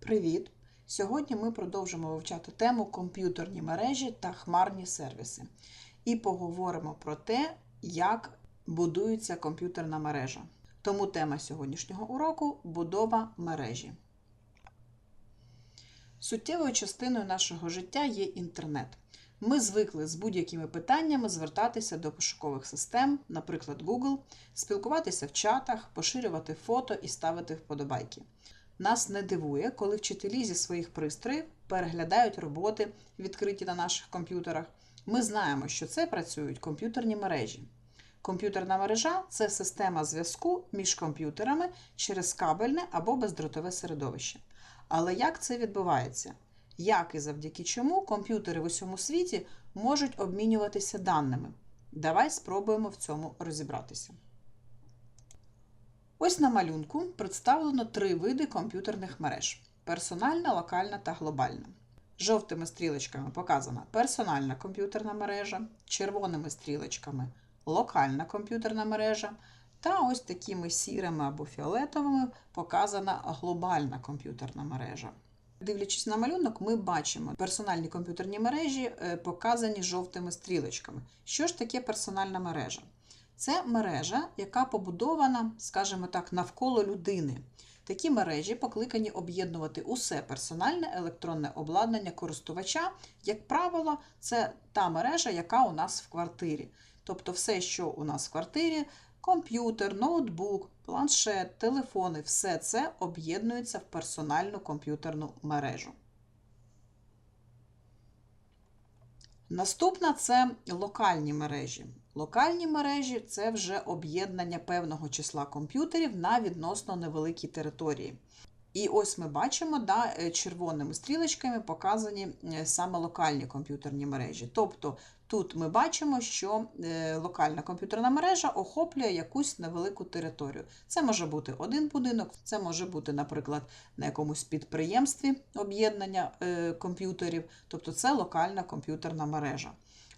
Привіт! Сьогодні ми продовжимо вивчати тему комп'ютерні мережі та хмарні сервіси. І поговоримо про те, як будується комп'ютерна мережа. Тому тема сьогоднішнього уроку будова мережі. Суттєвою частиною нашого життя є інтернет. Ми звикли з будь-якими питаннями звертатися до пошукових систем, наприклад, Google, спілкуватися в чатах, поширювати фото і ставити вподобайки. Нас не дивує, коли вчителі зі своїх пристроїв переглядають роботи, відкриті на наших комп'ютерах. Ми знаємо, що це працюють комп'ютерні мережі. Комп'ютерна мережа це система зв'язку між комп'ютерами через кабельне або бездротове середовище. Але як це відбувається? Як і завдяки чому комп'ютери в усьому світі можуть обмінюватися даними? Давай спробуємо в цьому розібратися. Ось на малюнку представлено три види комп'ютерних мереж: персональна, локальна та глобальна. Жовтими стрілочками показана персональна комп'ютерна мережа, червоними стрілочками локальна комп'ютерна мережа, та ось такими сірими або фіолетовими показана глобальна комп'ютерна мережа. Дивлячись на малюнок, ми бачимо персональні комп'ютерні мережі, е, показані жовтими стрілочками. Що ж таке персональна мережа? Це мережа, яка побудована, скажімо так, навколо людини. Такі мережі покликані об'єднувати усе персональне електронне обладнання користувача. Як правило, це та мережа, яка у нас в квартирі. Тобто, все, що у нас в квартирі, комп'ютер, ноутбук, планшет, телефони, все це об'єднується в персональну комп'ютерну мережу. Наступна це локальні мережі. Локальні мережі це вже об'єднання певного числа комп'ютерів на відносно невеликій території. І ось ми бачимо, да, е, червоними стрілочками показані е, саме локальні комп'ютерні мережі. Тобто тут ми бачимо, що е, локальна комп'ютерна мережа охоплює якусь невелику територію. Це може бути один будинок, це може бути, наприклад, на якомусь підприємстві об'єднання комп'ютерів, тобто це локальна комп'ютерна мережа.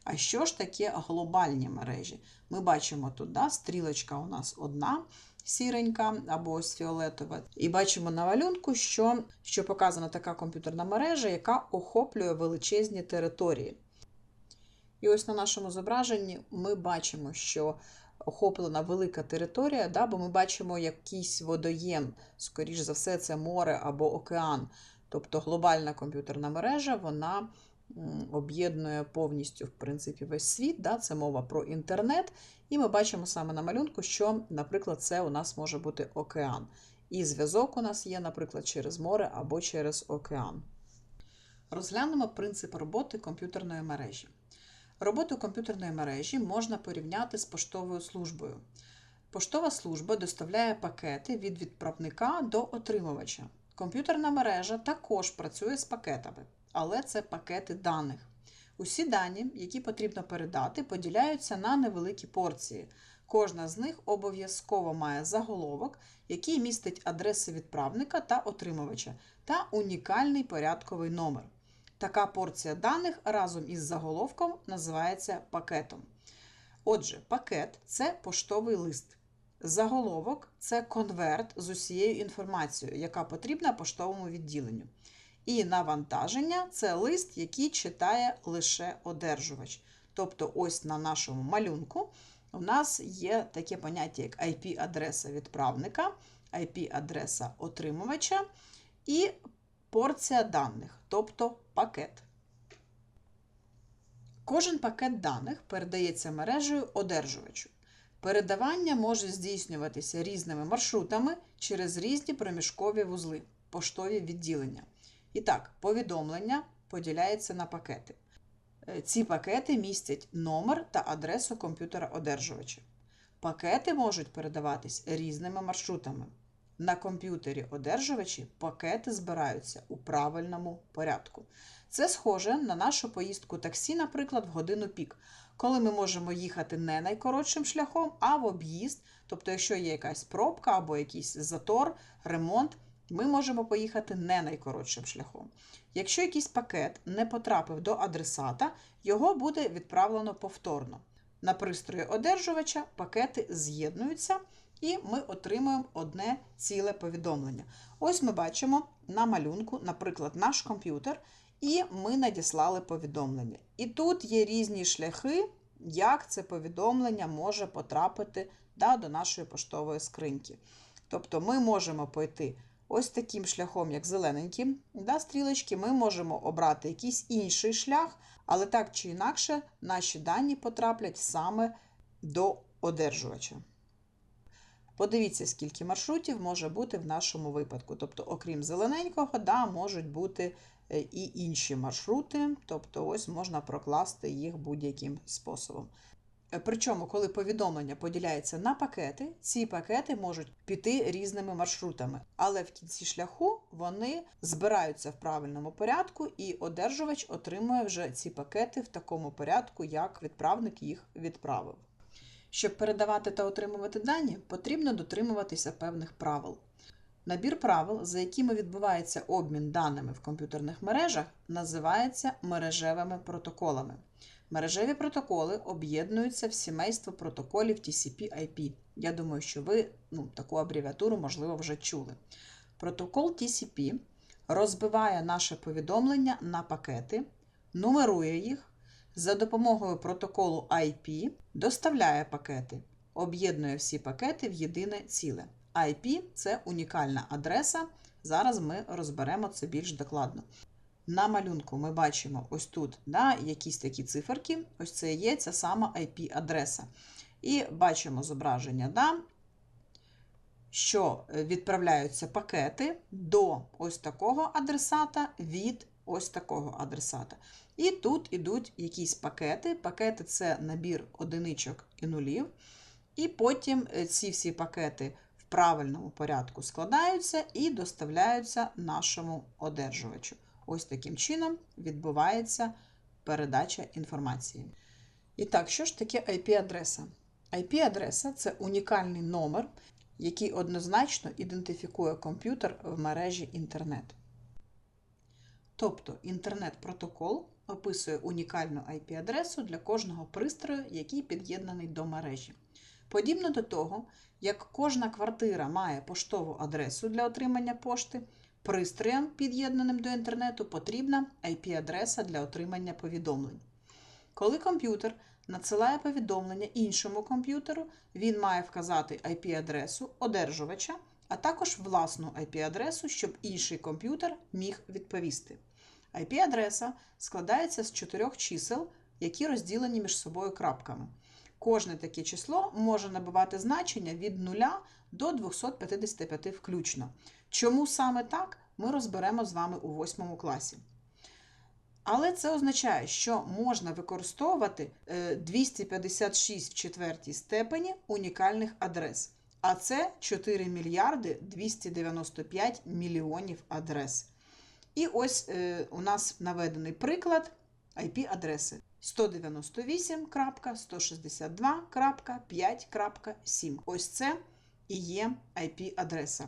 А що ж таке глобальні мережі? Ми бачимо тут да, стрілочка у нас одна сіренька або ось фіолетова. І бачимо на малюнку, що, що показана така комп'ютерна мережа, яка охоплює величезні території. І ось на нашому зображенні ми бачимо, що охоплена велика територія, да, бо ми бачимо якийсь водоєм, скоріш за все, це море або океан. Тобто глобальна комп'ютерна мережа, вона об'єднує повністю в принципі, весь світ. Да? Це мова про інтернет. І ми бачимо саме на малюнку, що, наприклад, це у нас може бути океан. І зв'язок у нас є, наприклад, через море або через океан. Розглянемо принцип роботи комп'ютерної мережі. Роботу комп'ютерної мережі можна порівняти з поштовою службою. Поштова служба доставляє пакети від відправника до отримувача. Комп'ютерна мережа також працює з пакетами але це пакети даних. Усі дані, які потрібно передати, поділяються на невеликі порції. Кожна з них обов'язково має заголовок, який містить адреси відправника та отримувача, та унікальний порядковий номер. Така порція даних разом із заголовком називається пакетом. Отже, пакет це поштовий лист. Заголовок це конверт з усією інформацією, яка потрібна поштовому відділенню. І навантаження це лист, який читає лише одержувач. Тобто, ось на нашому малюнку у нас є таке поняття, як IP-адреса відправника, IP-адреса отримувача і порція даних, тобто пакет. Кожен пакет даних передається мережею одержувачу. Передавання може здійснюватися різними маршрутами через різні проміжкові вузли, поштові відділення. І так, повідомлення поділяється на пакети. Е, ці пакети містять номер та адресу комп'ютера одержувача. Пакети можуть передаватись різними маршрутами. На комп'ютері одержувачі пакети збираються у правильному порядку. Це схоже на нашу поїздку таксі, наприклад, в годину пік, коли ми можемо їхати не найкоротшим шляхом, а в об'їзд. Тобто, якщо є якась пробка або якийсь затор, ремонт, ми можемо поїхати не найкоротшим шляхом. Якщо якийсь пакет не потрапив до адресата, його буде відправлено повторно. На пристрої одержувача пакети з'єднуються і ми отримуємо одне ціле повідомлення. Ось ми бачимо на малюнку, наприклад, наш комп'ютер, і ми надіслали повідомлення. І тут є різні шляхи, як це повідомлення може потрапити да, до нашої поштової скриньки. Тобто ми можемо пойти ось таким шляхом, як зелененьким, да, стрілочки, ми можемо обрати якийсь інший шлях, але так чи інакше наші дані потраплять саме до одержувача. Подивіться, скільки маршрутів може бути в нашому випадку. Тобто, окрім зелененького, да, можуть бути е, і інші маршрути, тобто ось можна прокласти їх будь-яким способом. Е, Причому, коли повідомлення поділяється на пакети, ці пакети можуть піти різними маршрутами, але в кінці шляху вони збираються в правильному порядку, і одержувач отримує вже ці пакети в такому порядку, як відправник їх відправив. Щоб передавати та отримувати дані, потрібно дотримуватися певних правил. Набір правил, за якими відбувається обмін даними в комп'ютерних мережах, називається мережевими протоколами. Мережеві протоколи об'єднуються в сімейство протоколів TCP/IP. Я думаю, що ви ну, таку абревіатуру, можливо, вже чули. Протокол TCP розбиває наше повідомлення на пакети, нумерує їх, за допомогою протоколу IP доставляє пакети, об'єднує всі пакети в єдине ціле. IP це унікальна адреса. Зараз ми розберемо це більш докладно. На малюнку ми бачимо ось тут да, якісь такі циферки. Ось це є ця сама IP-адреса. І бачимо зображення, да, що відправляються пакети до ось такого адресата від ось такого адресата. І тут ідуть якісь пакети. Пакети це набір одиничок і нулів. І потім ці всі пакети в правильному порядку складаються і доставляються нашому одержувачу. Ось таким чином відбувається передача інформації. І так, що ж таке IP-адреса? IP-адреса це унікальний номер, який однозначно ідентифікує комп'ютер в мережі інтернет. Тобто інтернет-протокол описує унікальну IP-адресу для кожного пристрою, який під'єднаний до мережі. Подібно до того, як кожна квартира має поштову адресу для отримання пошти, пристроям, під'єднаним до інтернету, потрібна IP-адреса для отримання повідомлень. Коли комп'ютер надсилає повідомлення іншому комп'ютеру, він має вказати IP-адресу одержувача, а також власну IP-адресу, щоб інший комп'ютер міг відповісти. IP-адреса складається з чотирьох чисел, які розділені між собою крапками. Кожне таке число може набувати значення від 0 до 255 включно. Чому саме так, ми розберемо з вами у 8 класі. Але це означає, що можна використовувати 256 в четвертій степені унікальних адрес. А це 4 мільярди 295 мільйонів адрес. І ось е, у нас наведений приклад IP-адреси 198.162.5.7. Ось це і є IP-адреса.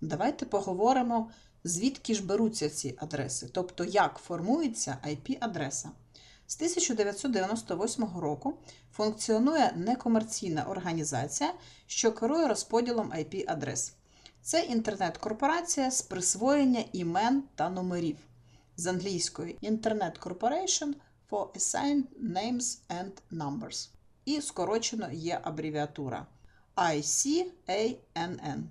Давайте поговоримо, звідки ж беруться ці адреси, тобто як формується IP-адреса. З 1998 року функціонує некомерційна організація, що керує розподілом IP-адрес. Це інтернет-корпорація з присвоєння імен та номерів з англійської Internet Corporation for Assigned Names and Numbers. І скорочено є абревіатура ICANN.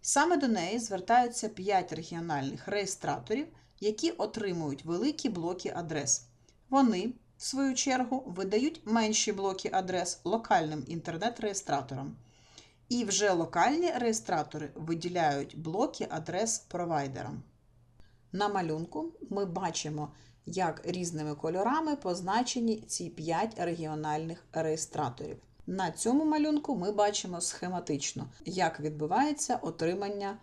Саме до неї звертаються 5 регіональних реєстраторів, які отримують великі блоки адрес. Вони, в свою чергу, видають менші блоки адрес локальним інтернет-реєстраторам. І вже локальні реєстратори виділяють блоки адрес провайдерам. На малюнку ми бачимо, як різними кольорами позначені ці 5 регіональних реєстраторів. На цьому малюнку ми бачимо схематично, як відбувається отримання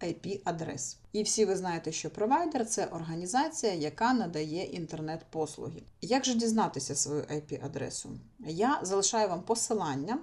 IP-адрес. І всі ви знаєте, що провайдер це організація, яка надає інтернет-послуги. Як же дізнатися свою IP-адресу? Я залишаю вам посилання,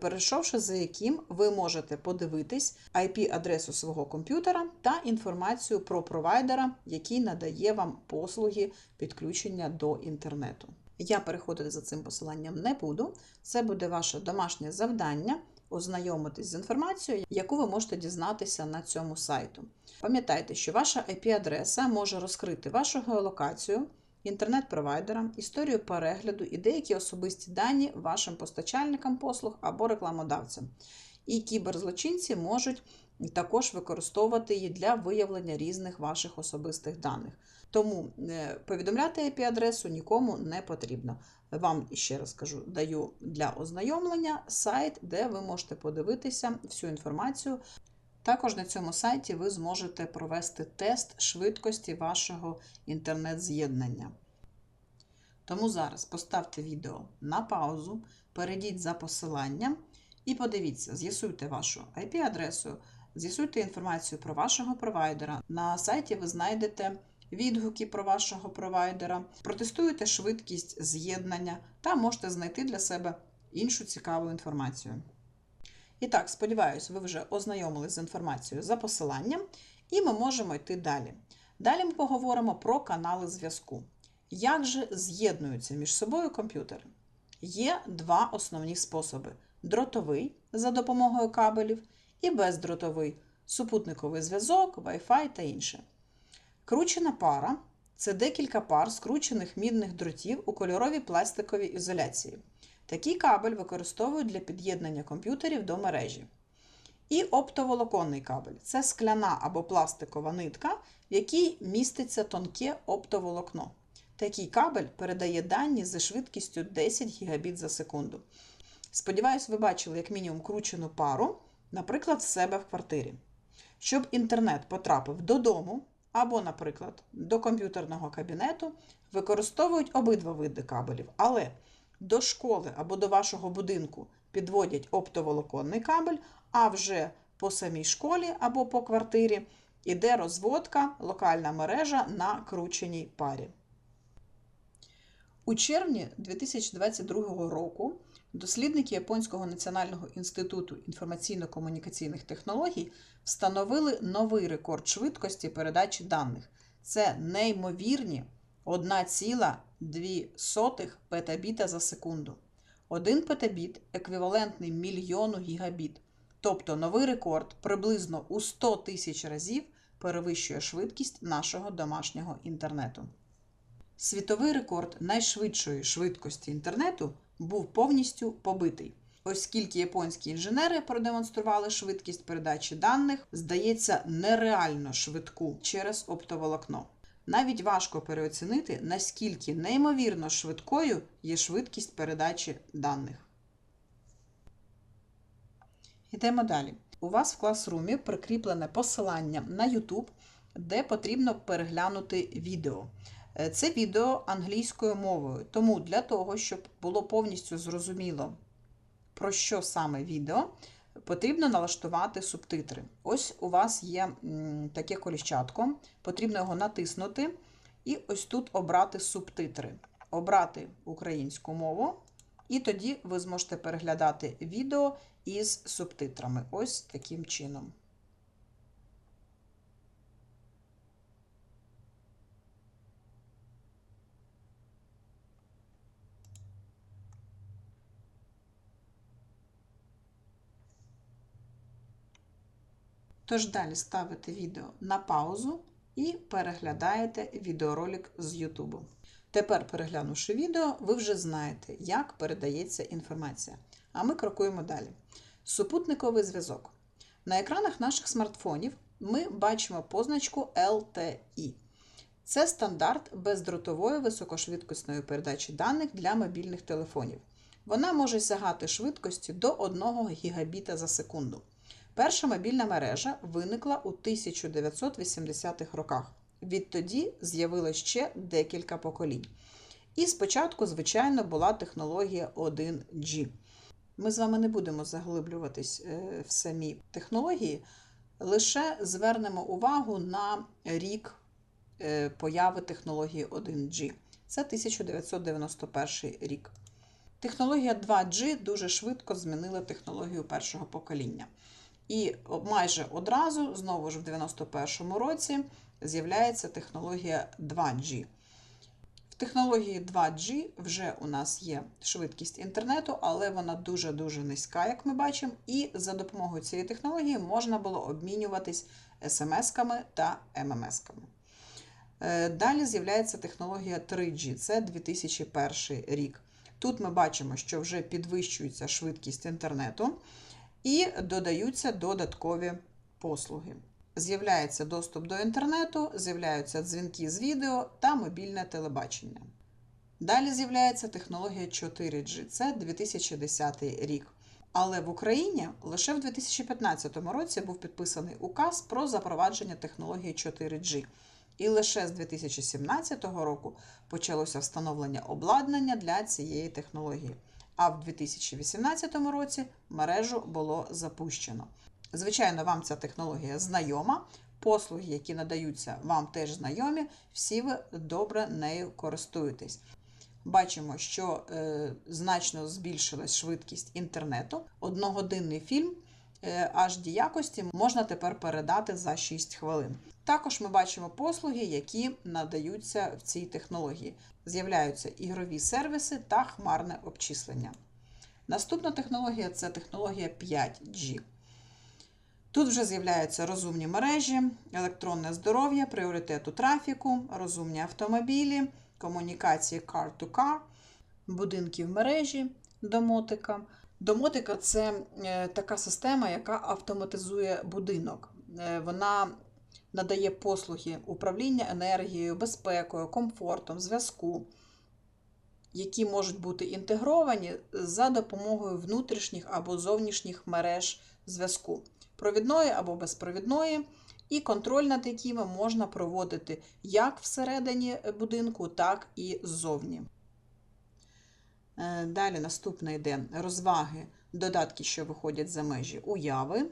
перейшовши за яким ви можете подивитись IP-адресу свого комп'ютера та інформацію про провайдера, який надає вам послуги підключення до інтернету. Я переходити за цим посиланням не буду. Це буде ваше домашнє завдання ознайомитись з інформацією, яку ви можете дізнатися на цьому сайту. Пам'ятайте, що ваша IP-адреса може розкрити вашу геолокацію, інтернет-провайдера, історію перегляду і деякі особисті дані вашим постачальникам послуг або рекламодавцям. І кіберзлочинці можуть також використовувати її для виявлення різних ваших особистих даних. Тому е, повідомляти IP-адресу нікому не потрібно. Вам ще раз кажу, даю для ознайомлення сайт, де ви можете подивитися всю інформацію. Також на цьому сайті ви зможете провести тест швидкості вашого інтернет-з'єднання. Тому зараз поставте відео на паузу, перейдіть за посиланням і подивіться, з'ясуйте вашу IP-адресу, з'ясуйте інформацію про вашого провайдера. На сайті ви знайдете відгуки про вашого провайдера, протестуєте швидкість з'єднання та можете знайти для себе іншу цікаву інформацію. І так, сподіваюся, ви вже ознайомились з інформацією за посиланням, і ми можемо йти далі. Далі ми поговоримо про канали зв'язку. Як же з'єднуються між собою комп'ютери? Є два основні способи: дротовий за допомогою кабелів і бездротовий супутниковий зв'язок, Wi-Fi та інше. Кручена пара це декілька пар скручених мідних дротів у кольоровій пластиковій ізоляції. Такий кабель використовують для під'єднання комп'ютерів до мережі. І оптоволоконний кабель це скляна або пластикова нитка, в якій міститься тонке оптоволокно. Такий кабель передає дані зі швидкістю 10 Гбіт за секунду. Сподіваюсь, ви бачили як мінімум кручену пару, наприклад, в себе в квартирі. Щоб інтернет потрапив додому або, наприклад, до комп'ютерного кабінету, використовують обидва види кабелів. Але до школи або до вашого будинку підводять оптоволоконний кабель, а вже по самій школі або по квартирі іде розводка, локальна мережа на крученій парі. У червні 2022 року дослідники Японського національного інституту інформаційно-комунікаційних технологій встановили новий рекорд швидкості передачі даних. Це неймовірні 1,2 петабіта за секунду. Один петабіт еквівалентний мільйону гігабіт. Тобто новий рекорд приблизно у 100 тисяч разів перевищує швидкість нашого домашнього інтернету. Світовий рекорд найшвидшої швидкості інтернету був повністю побитий. Оскільки японські інженери продемонстрували швидкість передачі даних, здається, нереально швидку через оптоволокно. Навіть важко переоцінити, наскільки неймовірно швидкою є швидкість передачі даних. Йдемо далі. У вас в класрумі прикріплене посилання на YouTube, де потрібно переглянути відео. Е, Це відео англійською мовою, тому для того, щоб було повністю зрозуміло, про що саме відео, потрібно налаштувати субтитри. Ось у вас є таке коліщатко, потрібно його натиснути і ось тут обрати субтитри, обрати українську мову, і тоді ви зможете переглядати відео із субтитрами. Ось таким чином. Тож далі ставите відео на паузу і переглядаєте відеоролик з YouTube. Тепер, переглянувши відео, ви вже знаєте, як передається інформація. А ми крокуємо далі. Супутниковий зв'язок. На екранах наших смартфонів ми бачимо позначку LTE. Це стандарт бездротової високошвидкісної передачі даних для мобільних телефонів. Вона може сягати швидкості до 1 Гбіта за секунду. Перша мобільна мережа виникла у 1980-х роках. Відтоді з'явилось ще декілька поколінь. І спочатку, звичайно, була технологія 1G. Ми з вами не будемо заглиблюватись е, в самі технології, лише звернемо увагу на рік е, появи технології 1G. Це 1991 рік. Технологія 2G дуже швидко змінила технологію першого покоління. І майже одразу, знову ж в 91-му році, з'являється технологія 2G. В технології 2G вже у нас є швидкість інтернету, але вона дуже-дуже низька, як ми бачимо, і за допомогою цієї технології можна було обмінюватись смс-ками та ММС-ками. Е, Далі з'являється технологія 3G, це 2001 рік. Тут ми бачимо, що вже підвищується швидкість інтернету і додаються додаткові послуги. З'являється доступ до інтернету, з'являються дзвінки з відео та мобільне телебачення. Далі з'являється технологія 4G, це 2010 рік. Але в Україні лише в 2015 році був підписаний указ про запровадження технології 4G. І лише з 2017 року почалося встановлення обладнання для цієї технології. А в 2018 році мережу було запущено. Звичайно, вам ця технологія знайома. Послуги, які надаються, вам теж знайомі, всі ви добре нею користуєтесь. Бачимо, що е, значно збільшилась швидкість інтернету. Одногодинний фільм HD якості можна тепер передати за 6 хвилин. Також ми бачимо послуги, які надаються в цій технології. З'являються ігрові сервіси та хмарне обчислення. Наступна технологія це технологія 5G. Тут вже з'являються розумні мережі, електронне здоров'я, пріоритету трафіку, розумні автомобілі, комунікації car-to-car, будинки в мережі домотика. Домотика це е, така система, яка автоматизує будинок. Е, Вона надає послуги управління енергією, безпекою, комфортом, зв'язку, які можуть бути інтегровані за допомогою внутрішніх або зовнішніх мереж зв'язку, провідної або безпровідної, і контроль над якими можна проводити як всередині будинку, так і ззовні. Е, Далі наступне йде розваги, додатки, що виходять за межі уяви.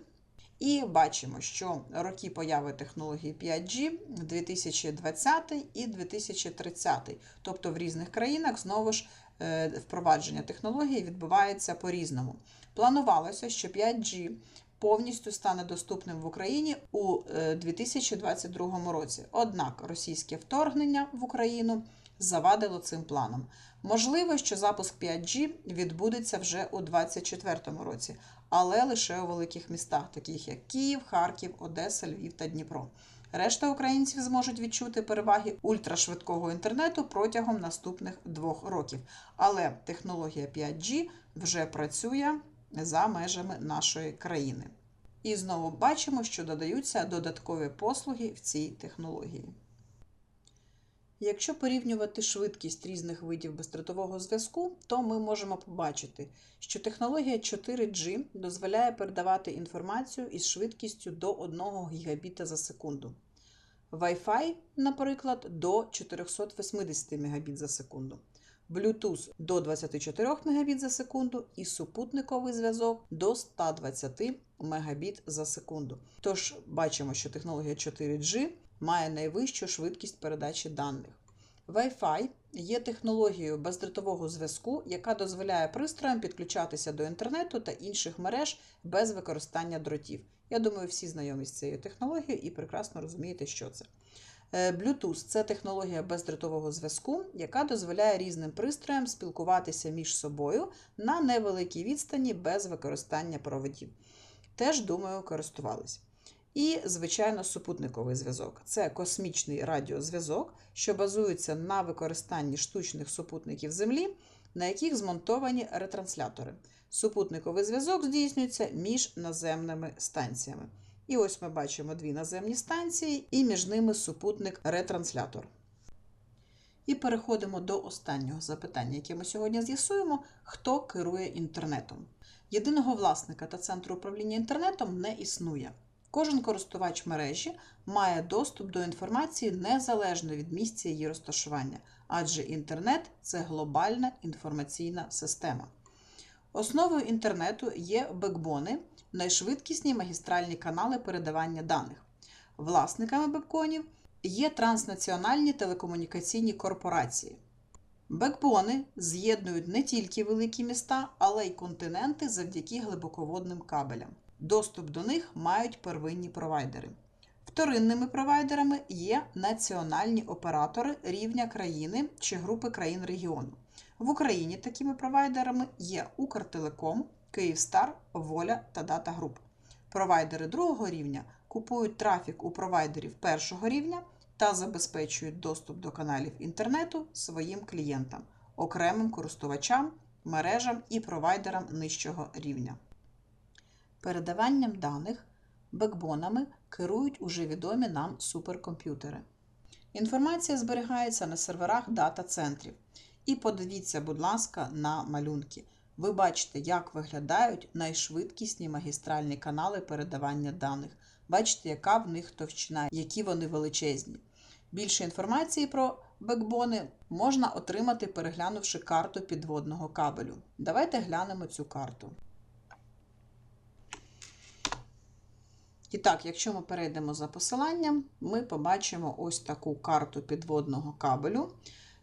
І бачимо, що роки появи технології 5G 2020 і 2030. Тобто в різних країнах знову ж е, впровадження технології відбувається по-різному. Планувалося, що 5G повністю стане доступним в Україні у е, 2022 році. Однак російське вторгнення в Україну завадило цим планом. Можливо, що запуск 5G відбудеться вже у 2024 році, але лише у великих містах, таких як Київ, Харків, Одеса, Львів та Дніпро. Решта українців зможуть відчути переваги ультрашвидкого інтернету протягом наступних двох років. Але технологія 5G вже працює за межами нашої країни. І знову бачимо, що додаються додаткові послуги в цій технології. Якщо порівнювати швидкість різних видів бездротового зв'язку, то ми можемо побачити, що технологія 4G дозволяє передавати інформацію із швидкістю до 1 Гбіта за секунду. Wi-Fi, наприклад, до 480 Мбіт за секунду. Bluetooth до 24 Мбіт за секунду і супутниковий зв'язок до 120 Мбіт за секунду. Тож бачимо, що технологія 4G має найвищу швидкість передачі даних. Wi-Fi є технологією бездротового зв'язку, яка дозволяє пристроям підключатися до інтернету та інших мереж без використання дротів. Я думаю, всі знайомі з цією технологією і прекрасно розумієте, що це. Е, Bluetooth це технологія бездротового зв'язку, яка дозволяє різним пристроям спілкуватися між собою на невеликій відстані без використання проводів. Теж, думаю, користувались. І, звичайно, супутниковий зв'язок. Це космічний радіозв'язок, що базується на використанні штучних супутників Землі, на яких змонтовані ретранслятори. Супутниковий зв'язок здійснюється між наземними станціями. І ось ми бачимо дві наземні станції, і між ними супутник-ретранслятор. І переходимо до останнього запитання, яке ми сьогодні з'ясуємо: хто керує інтернетом. Єдиного власника та центру управління інтернетом не існує. Кожен користувач мережі має доступ до інформації незалежно від місця її розташування, адже інтернет це глобальна інформаційна система. Основою інтернету є бекбони, найшвидкісні магістральні канали передавання даних. Власниками бекбонів є транснаціональні телекомунікаційні корпорації. Бекбони з'єднують не тільки великі міста, але й континенти завдяки глибоководним кабелям. Доступ до них мають первинні провайдери. Вторинними провайдерами є національні оператори рівня країни чи групи країн регіону. В Україні такими провайдерами є Укртелеком, Київстар, Воля та Дата Груп. Провайдери другого рівня купують трафік у провайдерів першого рівня та забезпечують доступ до каналів інтернету своїм клієнтам, окремим користувачам, мережам і провайдерам нижчого рівня. Передаванням даних бекбонами керують уже відомі нам суперкомп'ютери. Інформація зберігається на серверах дата-центрів. І подивіться, будь ласка, на малюнки. Ви бачите, як виглядають найшвидкісні магістральні канали передавання даних. Бачите, яка в них товщина, які вони величезні. Більше інформації про бекбони можна отримати, переглянувши карту підводного кабелю. Давайте глянемо цю карту. І так, якщо ми перейдемо за посиланням, ми побачимо ось таку карту підводного кабелю.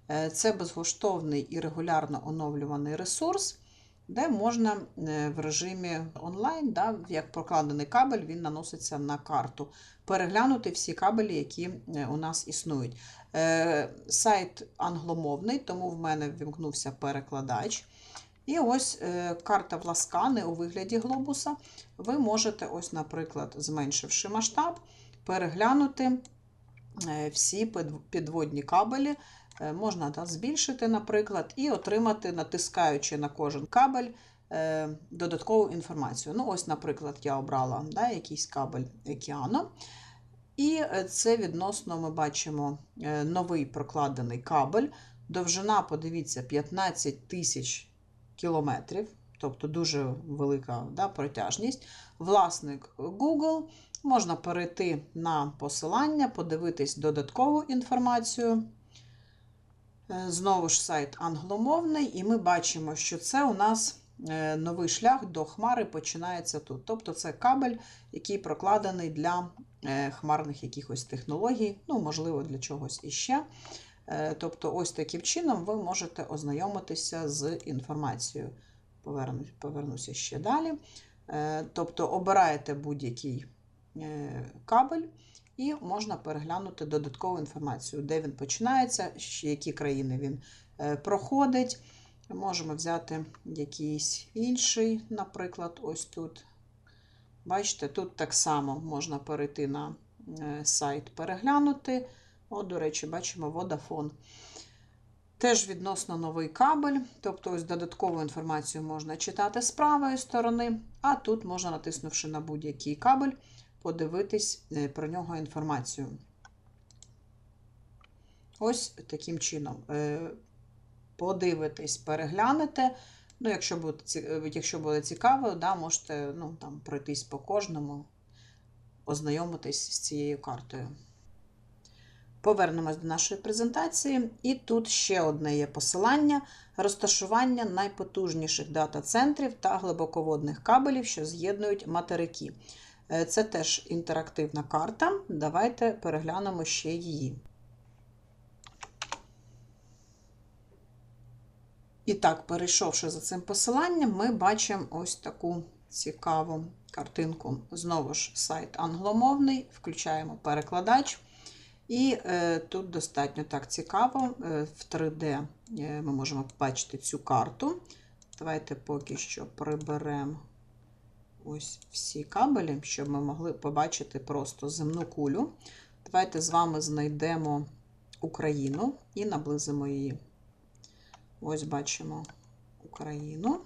Е, Це безкоштовний і регулярно оновлюваний ресурс, де можна е, в режимі онлайн, да, як прокладений кабель, він наноситься на карту. Переглянути всі кабелі, які е, у нас існують. Сайт англомовний, тому в мене ввімкнувся перекладач. І ось е, карта Власкани у вигляді глобуса. Ви можете, ось, наприклад, зменшивши масштаб, переглянути е, всі підводні кабелі. Е, можна да, збільшити, наприклад, і отримати, натискаючи на кожен кабель, додаткову інформацію. Ну, ось, наприклад, я обрала да, якийсь кабель океану. І це відносно ми бачимо новий прокладений кабель. Довжина, подивіться, 15 тисяч кілометрів, тобто дуже велика да, протяжність. Власник Google. Можна перейти на посилання, подивитись додаткову інформацію. Е, знову ж сайт англомовний, і ми бачимо, що це у нас е, новий шлях до хмари починається тут. Тобто це кабель, який прокладений для е, хмарних якихось технологій, ну, можливо, для чогось іще. Тобто, ось таким чином ви можете ознайомитися з інформацією. Повернуся ще далі. Тобто, обираєте будь-який кабель. І можна переглянути додаткову інформацію, де він починається, які країни він проходить. Можемо взяти якийсь інший, наприклад, ось тут. Бачите, тут так само можна перейти на сайт, переглянути. От, до речі, бачимо Vodafone. Теж відносно новий кабель, тобто ось додаткову інформацію можна читати з правої сторони, а тут можна, натиснувши на будь-який кабель, подивитись е, про нього інформацію. Ось таким чином. Е, подивитись, переглянете. Ну, Якщо буде е, якщо буде цікаво, да, можете ну, там, пройтись по кожному, ознайомитись з цією картою. Повернемось до нашої презентації, і тут ще одне є посилання: розташування найпотужніших дата-центрів та глибоководних кабелів, що з'єднують материки. Е, це теж інтерактивна карта. Давайте переглянемо ще її. І так, перейшовши за цим посиланням, ми бачимо ось таку цікаву картинку. Знову ж сайт англомовний, включаємо перекладач. І е, тут достатньо так цікаво, е, в 3D е, ми можемо побачити цю карту. Давайте поки що приберемо ось всі кабелі, щоб ми могли побачити просто земну кулю. Давайте з вами знайдемо Україну і наблизимо її. Ось бачимо Україну.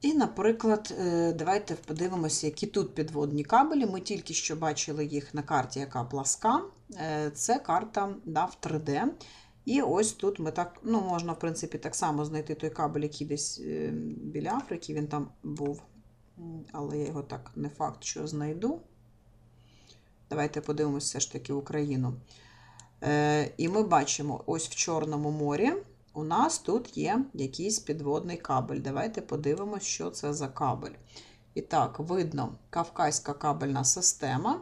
І, наприклад, е, давайте подивимося, які тут підводні кабелі. Ми тільки що бачили їх на карті, яка пласка. Е, це карта да, в 3D. І ось тут ми так, ну, можна, в принципі, так само знайти той кабель, який десь е, біля Африки, він там був. Але я його так не факт, що знайду. Давайте подивимося все ж таки в Україну. І ми бачимо ось в Чорному морі у нас тут є якийсь підводний кабель. Давайте подивимося, що це за кабель. І так, видно Кавказька кабельна система.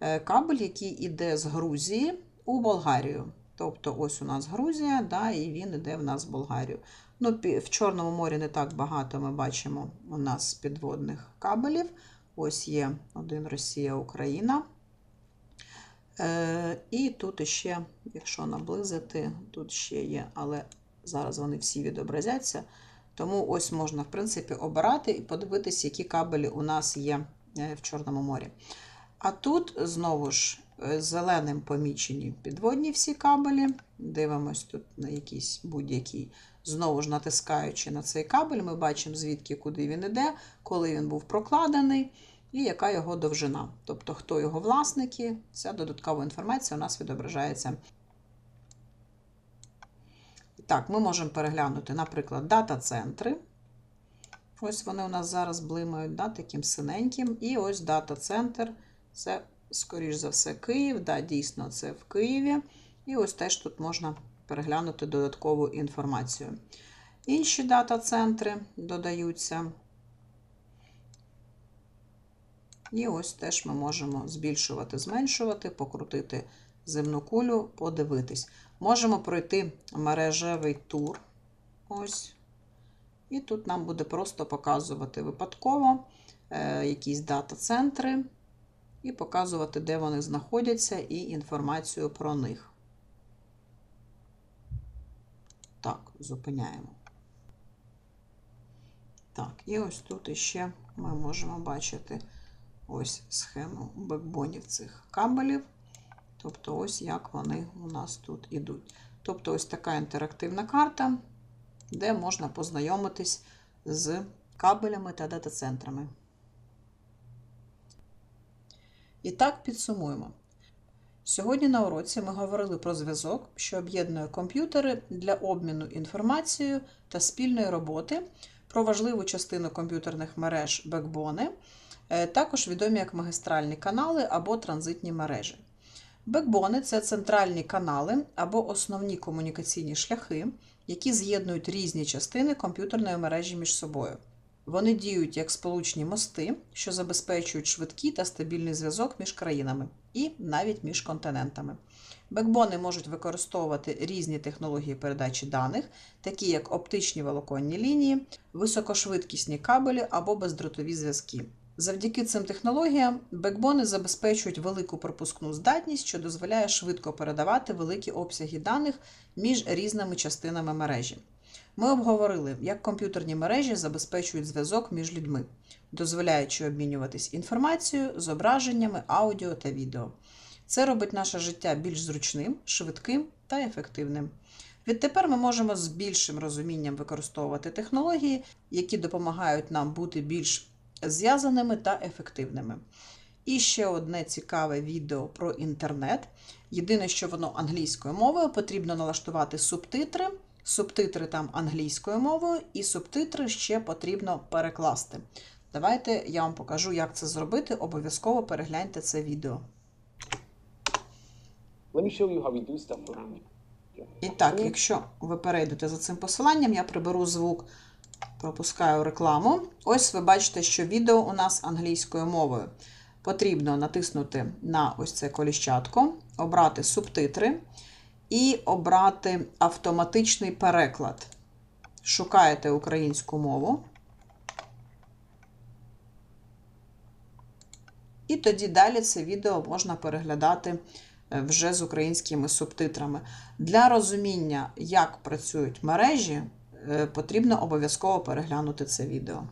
Е, кабель, який йде з Грузії у Болгарію. Тобто, ось у нас Грузія, да, і він йде в нас в Болгарію. Ну, В Чорному морі не так багато ми бачимо у нас підводних кабелів. Ось є один Росія, Україна. Е, і тут ще, якщо наблизити, тут ще є, але зараз вони всі відобразяться. Тому ось можна, в принципі, обирати і подивитися, які кабелі у нас є е, в Чорному морі. А тут знову ж е, зеленим помічені підводні всі кабелі. Дивимось тут на якийсь будь-який. Знову ж натискаючи на цей кабель, ми бачимо, звідки куди він іде, коли він був прокладений і яка його довжина. Тобто, хто його власники, ця додаткова інформація у нас відображається. Так, ми можемо переглянути, наприклад, дата-центри. Ось вони у нас зараз блимають да, таким синеньким. І ось дата-центр. Це, скоріш за все, Київ. Да, Дійсно, це в Києві. І ось теж тут можна переглянути додаткову інформацію. Інші дата-центри додаються. І ось теж ми можемо збільшувати, зменшувати, покрутити земну кулю, подивитись. Можемо пройти мережевий тур. Ось. І тут нам буде просто показувати випадково е, якісь дата-центри, і показувати, де вони знаходяться, і інформацію про них. Так, зупиняємо. Так, і ось тут іще ми можемо бачити ось схему бекбонів цих кабелів. Тобто, ось як вони у нас тут ідуть. Тобто, ось така інтерактивна карта, де можна познайомитись з кабелями та дата-центрами. І так підсумуємо. Сьогодні на уроці ми говорили про зв'язок, що об'єднує комп'ютери для обміну інформацією та спільної роботи, про важливу частину комп'ютерних мереж бекбони, е, також відомі як магістральні канали або транзитні мережі. Бекбони це центральні канали або основні комунікаційні шляхи, які з'єднують різні частини комп'ютерної мережі між собою. Вони діють як сполучні мости, що забезпечують швидкий та стабільний зв'язок між країнами і навіть між континентами. Бекбони можуть використовувати різні технології передачі даних, такі як оптичні волоконні лінії, високошвидкісні кабелі або бездротові зв'язки. Завдяки цим технологіям бекбони забезпечують велику пропускну здатність, що дозволяє швидко передавати великі обсяги даних між різними частинами мережі. Ми обговорили, як комп'ютерні мережі забезпечують зв'язок між людьми, дозволяючи обмінюватись інформацією, зображеннями, аудіо та відео. Це робить наше життя більш зручним, швидким та ефективним. Відтепер ми можемо з більшим розумінням використовувати технології, які допомагають нам бути більш зв'язаними та ефективними. І ще одне цікаве відео про інтернет. Єдине, що воно англійською мовою, потрібно налаштувати субтитри. Субтитри там англійською мовою, і субтитри ще потрібно перекласти. Давайте я вам покажу, як це зробити. Обов'язково перегляньте це відео. І так, якщо ви перейдете за цим посиланням, я приберу звук, пропускаю рекламу. Ось ви бачите, що відео у нас англійською мовою. Потрібно натиснути на ось це коліщатко, обрати субтитри і обрати автоматичний переклад. Шукаєте українську мову. І тоді далі це відео можна переглядати е, вже з українськими субтитрами. Для розуміння, як працюють мережі, потрібно обов'язково переглянути це відео.